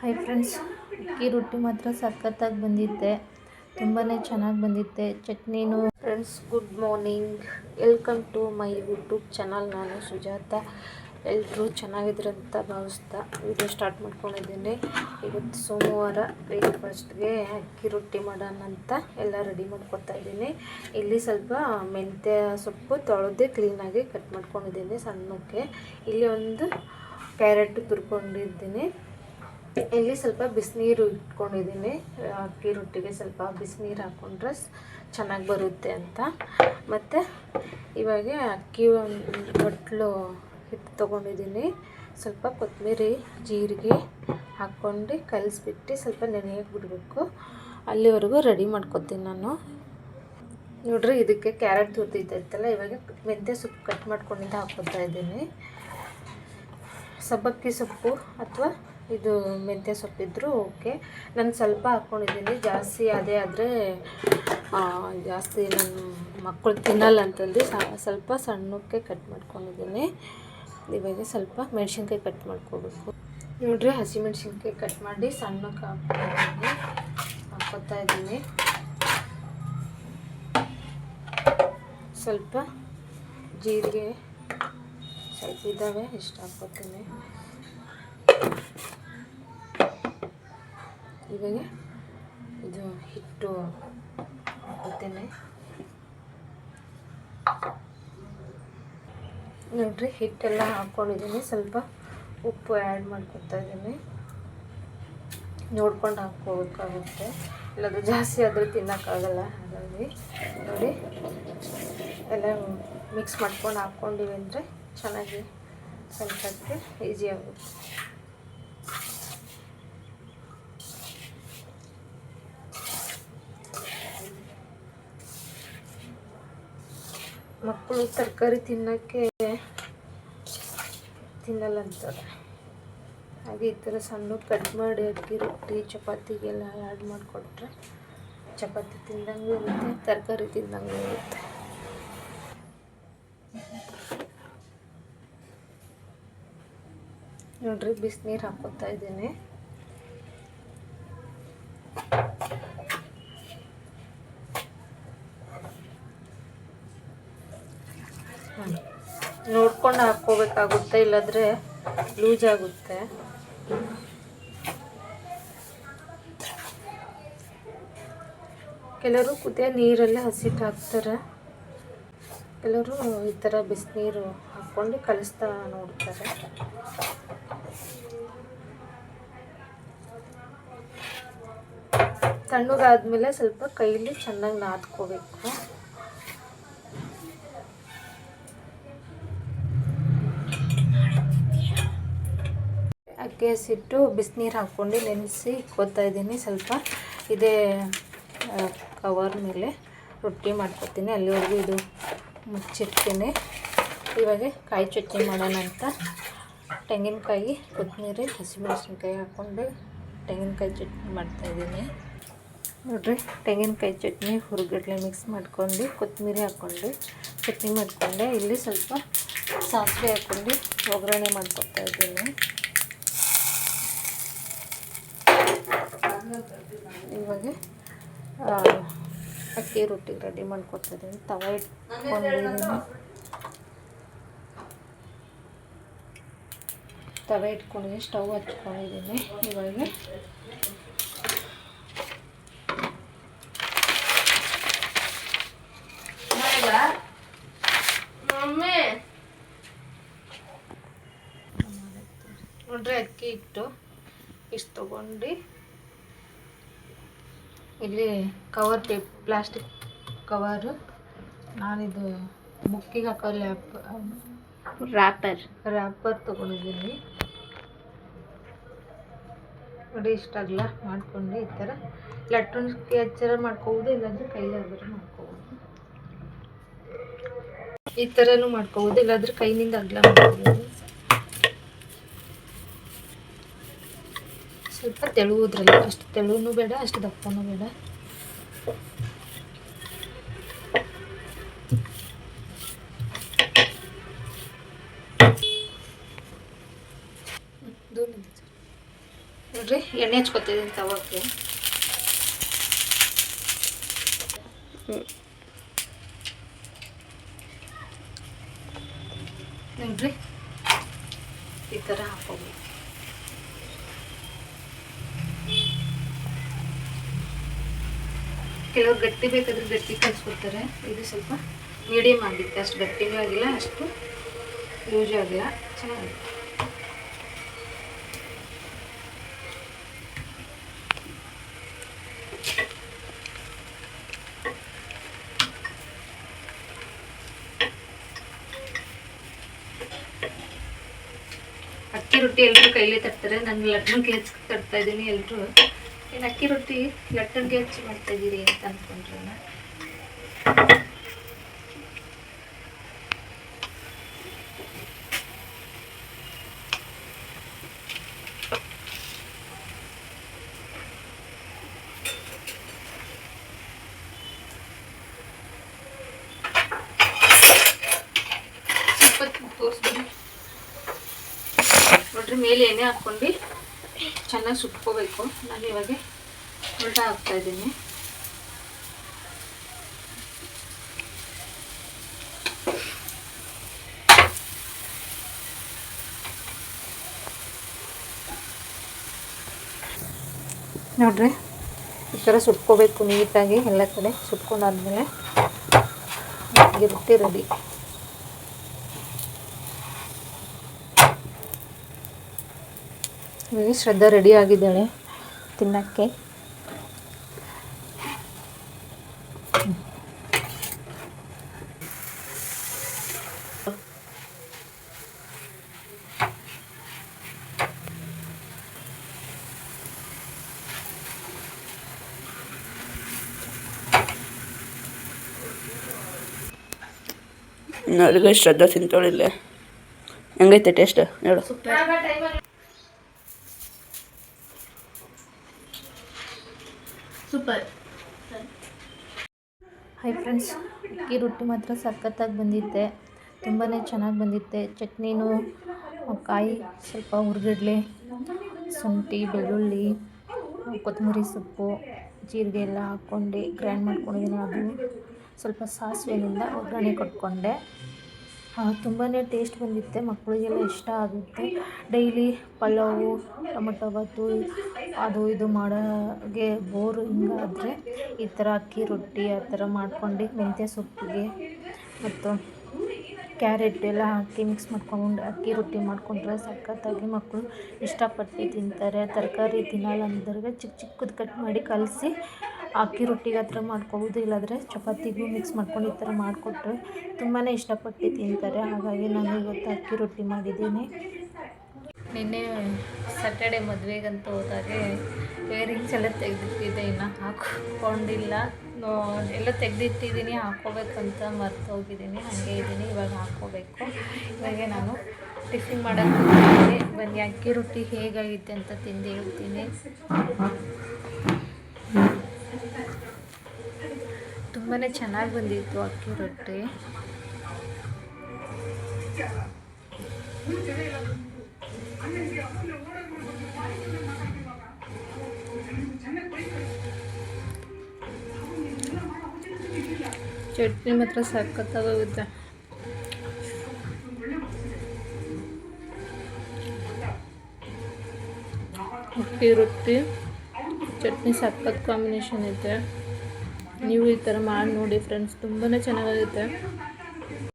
Hi friends ಅಕ್ಕಿ ರೊಟ್ಟಿ ಮಾತ್ರ ಸಖತ್ತಾಗಿ ಬಂದಿದ್ದೆ ತುಂಬಾ ಚೆನ್ನಾಗಿ ಬಂದಿದ್ದೆ ಚಟ್ನಿನೂ friends good morning welcome to my YouTube channel ನಾನು ಸುಜಾತ. ಎಲ್ಲರೂ ಚೆನ್ನಾಗಿದ್ರು ಅಂತ ಭಾವಿಸ್ತಾ ವಿಡಿಯೋ ಸ್ಟಾರ್ಟ್ ಮಾಡ್ಕೊಂಡಿದ್ದೀನಿ. ಇವತ್ತು ಸೋಮವಾರ ಬ್ರೇಕ್ಫಾಸ್ಟ್ಗೆ ಅಕ್ಕಿ ರೊಟ್ಟಿ ಮಾಡೋಣ ಅಂತ ಎಲ್ಲ ರೆಡಿ ಮಾಡ್ಕೊತಾ ಇದ್ದೀನಿ. ಇಲ್ಲಿ ಸ್ವಲ್ಪ ಮೆಂತ್ಯ ಸೊಪ್ಪು ತೊಳೆದು ಕ್ಲೀನಾಗಿ ಕಟ್ ಮಾಡ್ಕೊಂಡಿದ್ದೀನಿ ಸಣ್ಣಕ್ಕೆ. ಇಲ್ಲಿ ಒಂದು ಕ್ಯಾರೆಟ್ ತುರ್ಕೊಂಡಿದ್ದೀನಿ. ಇಲ್ಲಿ ಸ್ವಲ್ಪ ಬಿಸಿನೀರು ಇಟ್ಕೊಂಡಿದ್ದೀನಿ ಅಕ್ಕಿ ರೊಟ್ಟಿಗೆ ಸ್ವಲ್ಪ ಬಿಸಿನೀರು ಹಾಕ್ಕೊಂಡ್ರೆ ಚೆನ್ನಾಗಿ ಬರುತ್ತೆ ಅಂತ. ಮತ್ತು ಇವಾಗ ಅಕ್ಕಿ ಒಂದು ಬಟ್ಲು ಹಿಟ್ಟು ತೊಗೊಂಡಿದ್ದೀನಿ. ಸ್ವಲ್ಪ ಕೊತ್ತಂಬರಿ ಜೀರಿಗೆ ಹಾಕ್ಕೊಂಡು ಕಲಸಿಬಿಟ್ಟು ಸ್ವಲ್ಪ ನೆನೆಯಕ್ಕೆ ಬಿಡಬೇಕು. ಅಲ್ಲಿವರೆಗೂ ರೆಡಿ ಮಾಡ್ಕೊತೀನಿ ನಾನು. ನೋಡ್ರಿ, ಇದಕ್ಕೆ ಕ್ಯಾರೆಟ್ ತುರ್ದಿದ್ದೈತಲ್ಲ ಇವಾಗ ಮೆಂತ್ಯ ಸೊಪ್ಪು ಕಟ್ ಮಾಡ್ಕೊಂಡಿದ್ದ ಹಾಕ್ಕೊತಾ ಇದ್ದೀನಿ. ಸಬ್ಬಕ್ಕಿ ಸೊಪ್ಪು ಅಥವಾ ಇದು ಮೆಂತ್ಯ ಸೊಪ್ಪಿದ್ರು, ಓಕೆ. ನಾನು ಸ್ವಲ್ಪ ಹಾಕ್ಕೊಂಡಿದ್ದೀನಿ ಜಾಸ್ತಿ ಅದೇ ಆದರೆ ಜಾಸ್ತಿ ನನ್ನ ಮಕ್ಕಳು ತಿನ್ನಲ್ಲ ಅಂತಂದು ಸ್ವಲ್ಪ ಸಣ್ಣಕ್ಕೆ ಕಟ್ ಮಾಡ್ಕೊಂಡಿದ್ದೀನಿ. ಇವಾಗ ಸ್ವಲ್ಪ ಮೆಣಸಿನ್ಕಾಯಿ ಕಟ್ ಮಾಡ್ಕೋಬೇಕು. ನೋಡಿರಿ ಹಸಿಮೆಣ್ಸಿನ್ಕಾಯಿ ಕಟ್ ಮಾಡಿ ಸಣ್ಣಕ್ಕೆ ಹಾಕ್ಕೊಂಡಿದ್ದೀನಿ ಹಾಕ್ಕೊತಾ ಇದ್ದೀನಿ. ಸ್ವಲ್ಪ ಜೀರಿಗೆ, ಸ್ವಲ್ಪ ಇದ್ದಾವೆ ಇಷ್ಟು ಹಾಕ್ಕೊತೀನಿ. ಇವಾಗ ಇದು ಹಿಟ್ಟು ಹಾಕೋತೇನೆ. ನೋಡ್ರಿ, ಹಿಟ್ಟೆಲ್ಲ ಹಾಕ್ಕೊಂಡಿದ್ದೀನಿ ಸ್ವಲ್ಪ ಉಪ್ಪು ಆ್ಯಡ್ ಮಾಡ್ಕೊತಾ ಇದ್ದೀನಿ. ನೋಡ್ಕೊಂಡು ಹಾಕ್ಕೋಬೇಕಾಗುತ್ತೆ. ಇಲ್ಲದ್ರೆ ಜಾಸ್ತಿ ಆದರೂ ತಿನ್ನೋಕ್ಕಾಗಲ್ಲ ಹಾಗಾಗಿ. ನೋಡಿ, ಎಲ್ಲ ಮಿಕ್ಸ್ ಮಾಡ್ಕೊಂಡು ಹಾಕ್ಕೊಂಡಿವಿ ಅಂದರೆ ಚೆನ್ನಾಗಿ ಸ್ವಲ್ಪಕ್ಕೆ ಈಸಿ ಆಗುತ್ತೆ. ಮಕ್ಕಳು ತರಕಾರಿ ತಿನ್ನೋಕ್ಕೆ ತಿನ್ನಲ್ಲ ಅಂತಾರೆ. ಹಾಗೆ ಈ ಥರ ಸಣ್ಣ ಕಟ್ ಮಾಡಿ ಅಕ್ಕಿ, ರೊಟ್ಟಿ, ಚಪಾತಿಗೆಲ್ಲ ಆ್ಯಡ್ ಮಾಡಿಕೊಟ್ರೆ ಚಪಾತಿ ತಿಂದಂಗೂ ಇರುತ್ತೆ, ತರಕಾರಿ ತಿಂದಂಗೂ ಇರುತ್ತೆ. ನೋಡ್ರಿ, ಬಿಸಿನೀರು ಹಾಕೋತಾ ಇದ್ದೀನಿ. ನೋಡ್ಕೊಂಡು ಹಾಕ್ಕೋಬೇಕಾಗುತ್ತೆ, ಇಲ್ಲಾಂದರೆ ಲೂಸ್ ಆಗುತ್ತೆ. ಕೆಲವರು ಕುದಿಯ ನೀರಲ್ಲೇ ಹಸಿಟ್ಟು ಹಾಕ್ತಾರೆ. ಕೆಲವರು ಈ ಥರ ಬಿಸಿನೀರು ಹಾಕ್ಕೊಂಡು ಕಲಿಸ್ತಾ ನೋಡ್ತಾರೆ. ತಣ್ಣಗಾದ್ಮೇಲೆ ಸ್ವಲ್ಪ ಕೈಲಿ ಚೆನ್ನಾಗಿ ನಾದ್ಕೋಬೇಕು. ಅಕ್ಕಿ ಹಸಿಟ್ಟು ಬಿಸಿನೀರು ಹಾಕ್ಕೊಂಡು ನೆನೆಸಿ ಇಕ್ಕೋತಾ ಇದ್ದೀನಿ ಸ್ವಲ್ಪ. ಇದೇ ಕವರ್ ಮೇಲೆ ರೊಟ್ಟಿ ಮಾಡ್ಕೊತೀನಿ. ಅಲ್ಲಿವರೆಗೂ ಇದು ಮುಚ್ಚಿರ್ತೀನಿ ಇವಾಗ ಕಾಯಿ ಚಟ್ನಿ ಮಾಡೋಣ ಅಂತ. ತೆಂಗಿನಕಾಯಿ, ಕೊತ್ತಂಬರಿ, ಹಸಿಮೆಣಸಿನ್ಕಾಯಿ ಹಾಕ್ಕೊಂಡು ತೆಂಗಿನಕಾಯಿ ಚಟ್ನಿ ಮಾಡ್ತಾಯಿದ್ದೀನಿ ನೋಡಿರಿ, ತೆಂಗಿನಕಾಯಿ ಚಟ್ನಿ ಹುರುಗಡ್ಲೆ ಮಿಕ್ಸ್ ಮಾಡ್ಕೊಂಡು ಕೊತ್ತಂಬರಿ ಹಾಕ್ಕೊಂಡು ಚಟ್ನಿ ಮಾಡಿಕೊಂಡೆ. ಇಲ್ಲಿ ಸ್ವಲ್ಪ ಸಾಸಿವೆ ಹಾಕ್ಕೊಂಡು ಒಗ್ಗರಣೆ ಮಾಡ್ಕೊತಾ ಇದ್ದೀನಿ ಇವಾಗ ಅಕ್ಕಿ ರೊಟ್ಟಿ ರೆಡಿ ಮಾಡ್ಕೊತಾ ಇದೀನಿ ತವ ಇಟ್ಕೊಂಡಿದ್ದೀನಿ ತವೆ ಇಟ್ಕೊಂಡಿದ್ದೀನಿ ಸ್ಟವ್ ಹಚ್ಕೊಂಡಿದ್ದೀನಿ ಇವಾಗ ನೋಡ್ರಿ ಅಕ್ಕಿ ಇಟ್ಟು ಇಷ್ಟು ತೊಗೊಂಡು ಇಲ್ಲಿ ಕವರ್ ಪೇಪ್ ಪ್ಲಾಸ್ಟಿಕ್ ಕವರು ನಾನಿದು ಮುಕ್ಕಿಗೆ ಹಾಕೋ ಲ್ಯಾಪ್ ರ್ಯಾಪರ್ ರ್ಯಾಪರ್ ತೊಗೊಂಡಿದ್ದೀನಿ. ನೋಡಿ ಇಷ್ಟಾಗಲ್ಲ ಮಾಡ್ಕೊಂಡು ಈ ಥರ. ಎಲೆಕ್ಟ್ರಾನಿಕ್ ಹಚ್ಚರ ಮಾಡ್ಕೋಬೋದು ಇಲ್ಲಾಂದರೆ ಕೈಲಾದರೂ ಮಾಡ್ಕೋಬೋದು. ಈ ಥರನೂ ಮಾಡ್ಕೋಬೋದು ಇಲ್ಲಾಂದ್ರೆ ಕೈನಿಂದ ಅಗಲ ಮಾಡ್ಕೋಬೋದು. ಸ್ವಲ್ಪ ತೆಳುವುದ್ರಲ್ಲಿ ಅಷ್ಟು ತೆಳುವೂ ಬೇಡ, ಅಷ್ಟು ದಪ್ಪನೂ ಬೇಡ. ನೋಡ್ರಿ, ಎಣ್ಣೆ ಹಚ್ಕೊತಿದ್ದೀನಿ ತವಕ್ಕೆ. ನೋಡ್ರಿ, ಈ ಥರ ಹಾಕೋಬೇಕು. ಕೆಲವ್ರು ಗಟ್ಟಿ ಬೇಕಾದ್ರೆ ಗಟ್ಟಿ ಕಲಿಸ್ಕೊಡ್ತಾರೆ. ಇದು ಸ್ವಲ್ಪ ಮೀಡಿಯಮ್ ಆಗಿತ್ತು ಅಷ್ಟು ಗಟ್ಟಿನೂ ಆಗಿಲ್ಲ, ಅಷ್ಟು ಯೂಸ್ ಆಗಿಲ್ಲ. ಚೆನ್ನಾಗಿತ್ತು ಅಕ್ಕಿ ರೊಟ್ಟಿ ಎಲ್ಲರೂ ಕೈಲೇ ತಟ್ತಾರೆ ನಾನು ಲಗ್ನ ಹೆಚ್ಚು ತರ್ತಾ ಇದ್ದೀನಿ ಎಲ್ಲರೂ ಏನು ಅಕ್ಕಿ ರೊಟ್ಟಿ ಲಟ್ಟಣಿಗೆ ಹೆಚ್ಚು ಮಾಡ್ತಾ ಇದ್ದೀರಿ ಅಂತ ಅಂದ್ಕೊಂಡ್ರೆ ಸ್ವಲ್ಪ ತೋರಿಸ್ಬಿಡಿ ನೋಡ್ರಿ ಮೇಲೆ ಎಣ್ಣೆ ಹಾಕ್ಕೊಂಡು ಚೆನ್ನಾಗಿ ಸುಟ್ಕೋಬೇಕು. ನಾನು ಇವಾಗ ಉಲ್ಟಾ ಹಾಕ್ತಾ ಇದ್ದೀನಿ. ನೋಡ್ರಿ, ಈ ಥರ ಸುಟ್ಕೋಬೇಕು ನೀಟಾಗಿ ಎಲ್ಲ ಕಡೆ ಸುಟ್ಕೊಂಡಾದ್ಮೇಲೆ ಗಿರ್ತಿ ರೆಡಿ ಇವಾಗ ಶ್ರದ್ಧಾ ರೆಡಿ ಆಗಿದ್ದಾಳೆ ತಿನ್ನಕ್ಕೆ. ನನಗೆ ಶ್ರದ್ಧಾ ತಿಂತೋಳಿಲ್ಲ ಹೆಂಗೈತೆ ಟೇಸ್ಟ್ ಹೇಳು. ಸೂಪರ್. ಹಾಯ್ ಫ್ರೆಂಡ್ಸ್ ಅಕ್ಕಿ ರೊಟ್ಟಿ ಮಾತ್ರ ಸಖತ್ತಾಗಿ ಬಂದಿತ್ತೆ. ತುಂಬಾ ಚೆನ್ನಾಗಿ ಬಂದಿತ್ತೆ. ಚಟ್ನಿನೂ ಕಾಯಿ ಸ್ವಲ್ಪ ಹುರ್ಗಡ್ಲೆ, ಶುಂಠಿ, ಬೆಳ್ಳುಳ್ಳಿ, ಕೊತ್ತಂಬರಿ ಸೊಪ್ಪು, ಜೀರಿಗೆ ಎಲ್ಲ ಹಾಕ್ಕೊಂಡು ಗ್ರೈಂಡ್ ಮಾಡ್ಕೊಂಡಿದ್ದೀನಿ ಅದು. ಸ್ವಲ್ಪ ಸಾಸಿವೆನಿಂದ ಒಗ್ಗರಣೆ ಕೊಟ್ಕೊಂಡೆ. ತುಂಬಾ ಟೇಸ್ಟ್ ಬಂದಿತ್ತೆ. ಮಕ್ಕಳಿಗೆಲ್ಲ ಇಷ್ಟ ಆಗುತ್ತೆ. ಡೈಲಿ ಪಲಾವು, ಟೊಮೊಟೊ ಬಾತು ಅದು ಇದು ಮಾಡೋಗೆ ಬೋರು ಹಿಂಗಾದರೆ ಈ ಥರ ಅಕ್ಕಿ ರೊಟ್ಟಿ ಆ ಥರ ಮಾಡ್ಕೊಂಡು ಮೆಂತ್ಯ ಸೊಪ್ಪಿಗೆ ಮತ್ತು ಕ್ಯಾರೆಟ್ ಎಲ್ಲ ಹಾಕಿ ಮಿಕ್ಸ್ ಮಾಡ್ಕೊಂಡು ಅಕ್ಕಿ ರೊಟ್ಟಿ ಮಾಡಿಕೊಂಡ್ರೆ ಸಖತ್ತಾಗಿ ಮಕ್ಕಳು ಇಷ್ಟಪಟ್ಟು ತಿಂತಾರೆ. ತರಕಾರಿ ತಿನ್ನಲ್ಲ ಅಂದವ್ರಿಗೆ ಚಿಕ್ಕ ಚಿಕ್ಕದು ಕಟ್ ಮಾಡಿ ಕಲಸಿ ಅಕ್ಕಿ ರೊಟ್ಟಿಗೆ ಥರ ಮಾಡ್ಕೊಬೋದು. ಇಲ್ಲಾಂದರೆ ಚಪಾತಿಗೂ ಮಿಕ್ಸ್ ಮಾಡ್ಕೊಂಡು ಈ ಥರ ಮಾಡಿಕೊಟ್ರೆ ತುಂಬಾ ಇಷ್ಟಪಟ್ಟು ತಿಂತಾರೆ. ಹಾಗಾಗಿ ನಾನು ಇವತ್ತು ಅಕ್ಕಿ ರೊಟ್ಟಿ ಮಾಡಿದ್ದೀನಿ. ನಿನ್ನೆ ಸ್ಯಾಟರ್ಡೆ ಮದುವೆಗಂತ ಹೋದಾಗೆ ಇಯರಿಂಗ್ಸ್ ಎಲ್ಲ ತೆಗೆದಿಟ್ಟಿದ್ದೆ, ಇನ್ನು ಹಾಕೊಂಡಿಲ್ಲ ಎಲ್ಲ ತೆಗೆದಿಟ್ಟಿದ್ದೀನಿ, ಹಾಕ್ಕೋಬೇಕಂತ ಮರ್ತೋಗಿದ್ದೀನಿ ಹಾಗೆ ಇದ್ದೀನಿ, ಇವಾಗ ಹಾಕ್ಕೋಬೇಕು. ಇವಾಗ ನಾನು ಟಿಫಿನ್ ಮಾಡೋಕ್ಕೆ ಬನ್ನಿ, ಅಕ್ಕಿ ರೊಟ್ಟಿ ಹೇಗಾಗಿದೆ ಅಂತ ತಿಂದು ಹೇಳ್ತೀನಿ. ತುಂಬಾ ಚೆನ್ನಾಗಿ ಬಂದಿತ್ತು ಅಕ್ಕಿ ರೊಟ್ಟಿ. ಚಟ್ನಿ ಮಾತ್ರ ಸಖತ್ತಾಗೋಗುತ್ತೆ ಅಕ್ಕಿ ರೊಟ್ಟಿ ಚಟ್ನಿ ಸಖತ್ ಕಾಂಬಿನೇಷನ್ ಐತೆ. ನೀವು ಈ ಥರ ಮಾಡಿ ನೋಡಿ ಫ್ರೆಂಡ್ಸ್ ತುಂಬಾ ಚೆನ್ನಾಗಾಗುತ್ತೆ